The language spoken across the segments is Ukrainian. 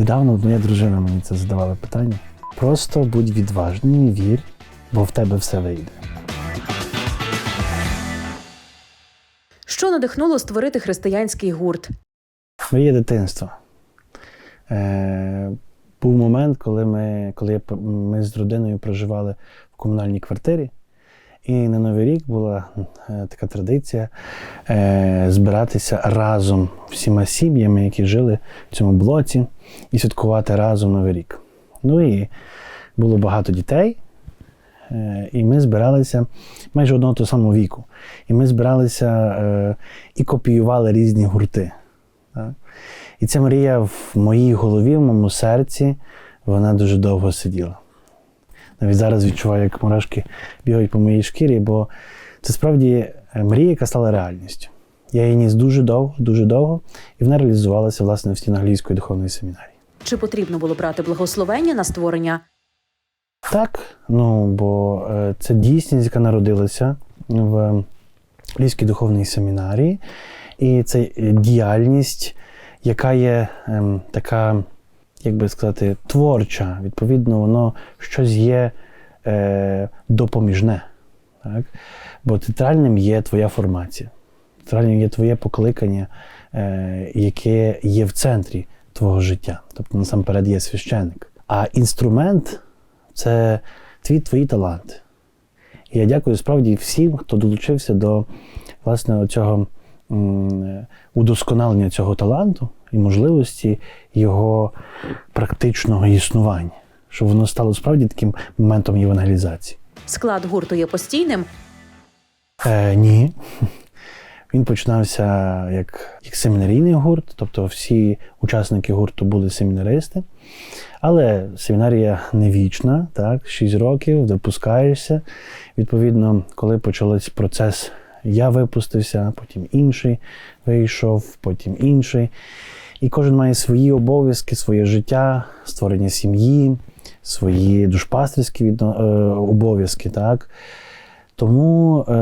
Недавно моя дружина мені це задавала питання. Просто будь відважним і вір, бо в тебе все вийде. Що надихнуло створити християнський гурт? Моє дитинство. Е, був момент, коли ми, коли я, ми з родиною проживали в комунальній квартирі, і на Новий рік була е, така традиція е, збиратися разом всіма сім'ями, які жили в цьому блоці, і святкувати разом Новий рік. Ну і було багато дітей, е, і ми збиралися майже одного того самого віку. І ми збиралися і копіювали різні гурти. І ця мрія в моїй голові, в моєму серці, вона дуже довго сиділа. Навіть зараз відчуваю, як мурашки бігають по моїй шкірі, бо це справді е, мрія, яка стала реальністю. Я її ніс дуже довго, дуже довго, і вона реалізувалася власне в стінах Львівської духовної семінарії. Чи потрібно було брати благословення на створення? Так, ну бо е, це дійсність, яка народилася в Львівській духовній семінарії, і це е, діяльність, яка є ем, така, як би сказати, творча. Відповідно, воно щось є е, допоміжне. Так? Бо театральним є твоя формація, театральним є твоє покликання, е, яке є в центрі твого життя. Тобто, насамперед є священник. А інструмент це твій твої таланти. І я дякую справді всім, хто долучився до власне цього удосконалення цього таланту і можливості його практичного існування, щоб воно стало справді таким моментом євангелізації. Склад гурту є постійним. Е, ні. Він починався як, як семінарійний гурт, тобто всі учасники гурту були семінаристи. Але семінарія не вічна, так, 6 років, випускаєшся. Відповідно, коли почався процес, я випустився, потім інший вийшов, потім інший. І кожен має свої обов'язки, своє життя, створення сім'ї, свої душпастерські відно- е, обов'язки. Так. Тому е,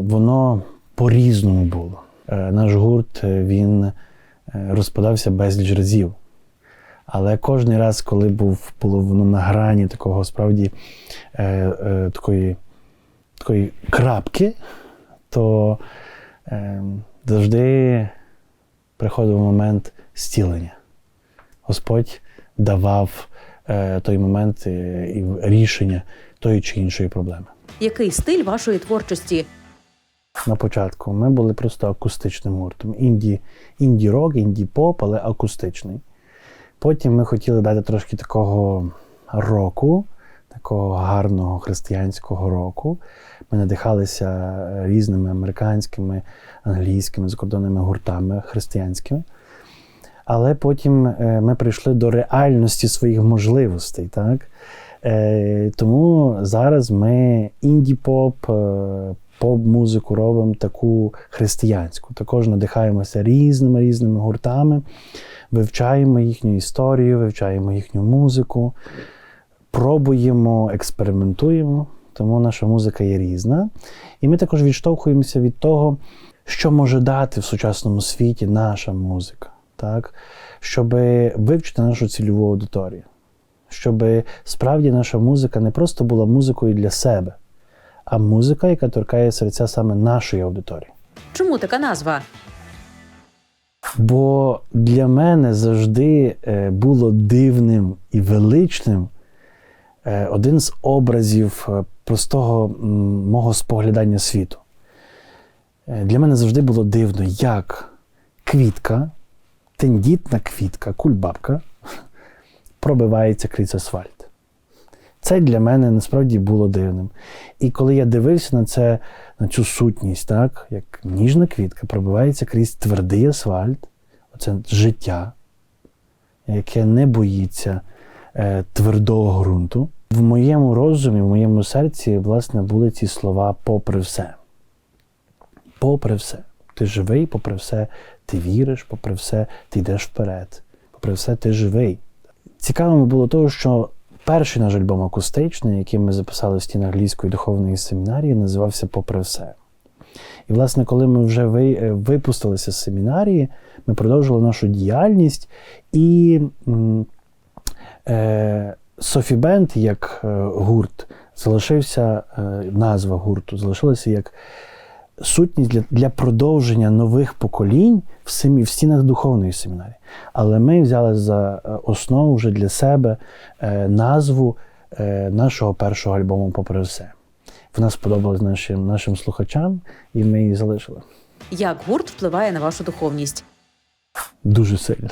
воно по-різному було. Е, наш гурт е, він е, розпадався безліч разів. Але кожен раз, коли був, було воно на грані такого справді е, е, такої, такої крапки, то е, завжди приходив момент зцілення. Господь давав е, той момент е, і рішення тої чи іншої проблеми. Який стиль вашої творчості? На початку ми були просто акустичним гуртом. Інді, інді-рок, інді-поп, але акустичний. Потім ми хотіли дати трошки такого року, такого гарного християнського року. Ми надихалися різними американськими, англійськими, закордонними гуртами християнськими. Але потім е, ми прийшли до реальності своїх можливостей. Так? Е, Тому зараз ми інді-поп, е, поп-музику робимо таку християнську. Також надихаємося різними різними гуртами, вивчаємо їхню історію, вивчаємо їхню музику, пробуємо, експериментуємо. Тому наша музика є різна. І ми також відштовхуємося від того, що може дати в сучасному світі наша музика, так? щоб вивчити нашу цільову аудиторію. Щоб справді наша музика не просто була музикою для себе, а музика, яка торкає серця саме нашої аудиторії. Чому така назва? Бо для мене завжди е, було дивним і величним один з образів е, простого мого споглядання світу. Е, Для мене завжди було дивно, як квітка, тендітна квітка, кульбабка пробивається крізь асфальт. Це для мене насправді було дивним. І коли я дивився на це, на цю сутність, так, як ніжна квітка пробивається крізь твердий асфальт, оце життя, яке не боїться е, твердого ґрунту. В моєму розумі, в моєму серці, власне, були ці слова попри все. Попри все. Ти живий, попри все, ти віриш, попри все, ти йдеш вперед. Попри все, ти живий. Цікавим було того, що перший наш альбом акустичний, який ми записали в стінах Львівської духовної семінарії, називався Попри все. І, власне, коли ми вже е, випустилися з семінарії, ми продовжили нашу діяльність і м, е, Софібенд як е, гурт залишився, е, назва гурту залишилася як сутність для, для продовження нових поколінь в, семі, в стінах духовної семінарії. Але ми взяли за е, основу вже для себе назву нашого першого альбому попри все. Вона сподобалась нашим, нашим слухачам, і ми її залишили. Як гурт впливає на вашу духовність? Дуже сильно.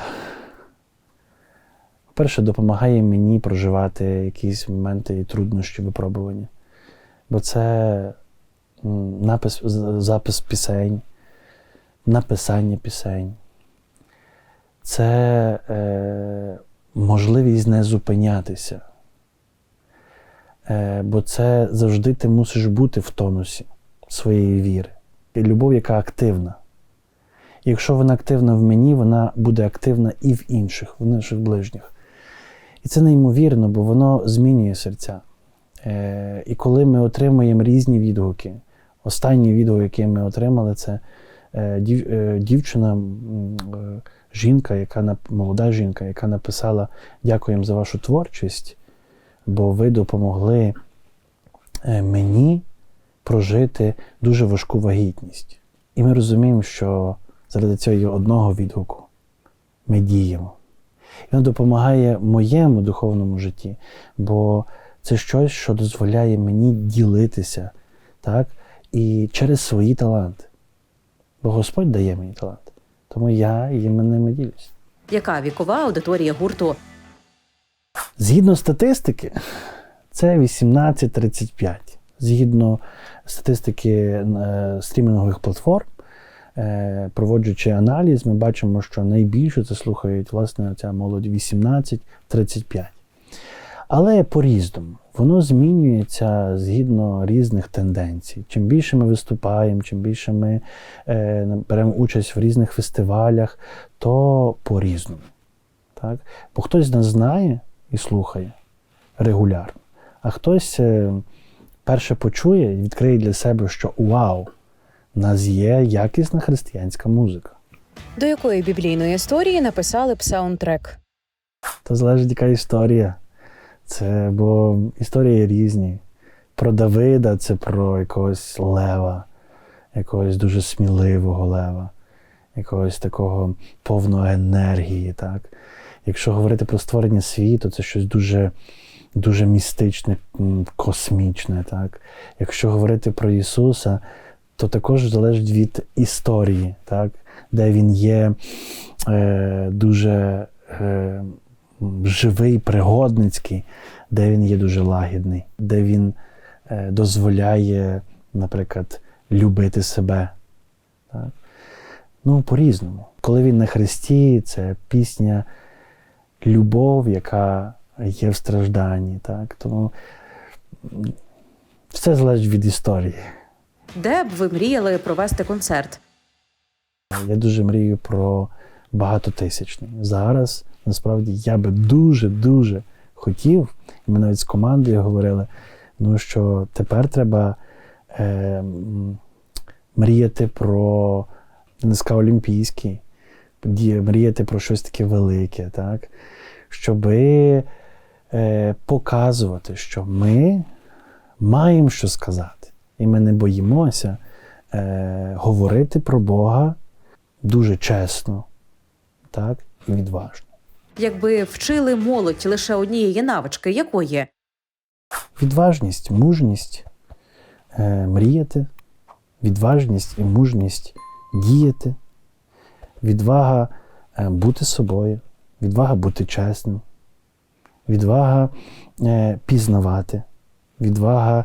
Перше, допомагає мені проживати якісь моменти і труднощі випробування. Бо це напис, запис пісень, написання пісень. Це е, можливість не зупинятися. Е, бо це завжди ти мусиш бути в тонусі своєї віри. І любов, яка активна. Якщо вона активна в мені, вона буде активна і в інших, в наших ближніх. І це неймовірно, бо воно змінює серця. Е, і коли ми отримуємо різні відгуки, останній відгук, який ми отримали, це е, е, дівчина, е, жінка, яка молода жінка, яка написала Дякуємо за вашу творчість, бо ви допомогли е, мені прожити дуже важку вагітність. І ми розуміємо, що заради цього одного відгуку ми діємо. І воно допомагає моєму духовному житті, бо це щось, що дозволяє мені ділитися так? і через свої таланти. Бо Господь дає мені талант. Тому я їм ними ділюсь. Яка вікова аудиторія гурту? Згідно статистики, це 18-35. Згідно статистики е, стрімінгових платформ, проводжуючи аналіз, ми бачимо, що найбільше це слухають власне ця молодь 18-35. Але по-різному. Воно змінюється згідно різних тенденцій. Чим більше ми виступаємо, чим більше ми е, беремо участь в різних фестивалях, то по-різному. Так? Бо хтось нас знає і слухає регулярно, а хтось е, перше почує і відкриє для себе, що вау, в нас є якісна християнська музика. До якої біблійної історії написали б саундтрек? Та залежить, яка історія. Це, бо історії різні. Про Давида це про якогось лева, якогось дуже сміливого лева, якогось такого повного енергії. Так? Якщо говорити про створення світу, це щось дуже, дуже містичне, космічне. Так? Якщо говорити про Ісуса, то також залежить від історії, так? де Він є е, дуже. Е, живий, пригодницький, де він є дуже лагідний, де він е, дозволяє, наприклад, любити себе. Так? Ну, по-різному. Коли він на Христі, це пісня любов, яка є в стражданні. Так? Тому все залежить від історії. Де б ви мріяли провести концерт? Я дуже мрію про багатотисячний. Зараз насправді я би дуже-дуже хотів, і ми навіть з командою говорили, ну що тепер треба е, мріяти про НСК Олімпійський, мріяти про щось таке велике, так? щоби е, показувати, що ми маємо що сказати. І ми не боїмося е, говорити про Бога дуже чесно, так, і відважно. Якби вчили молодь лише однієї навички, якої? Відважність, мужність е, мріяти, відважність і мужність діяти, відвага е, бути собою, відвага бути чесним, відвага е, пізнавати, відвага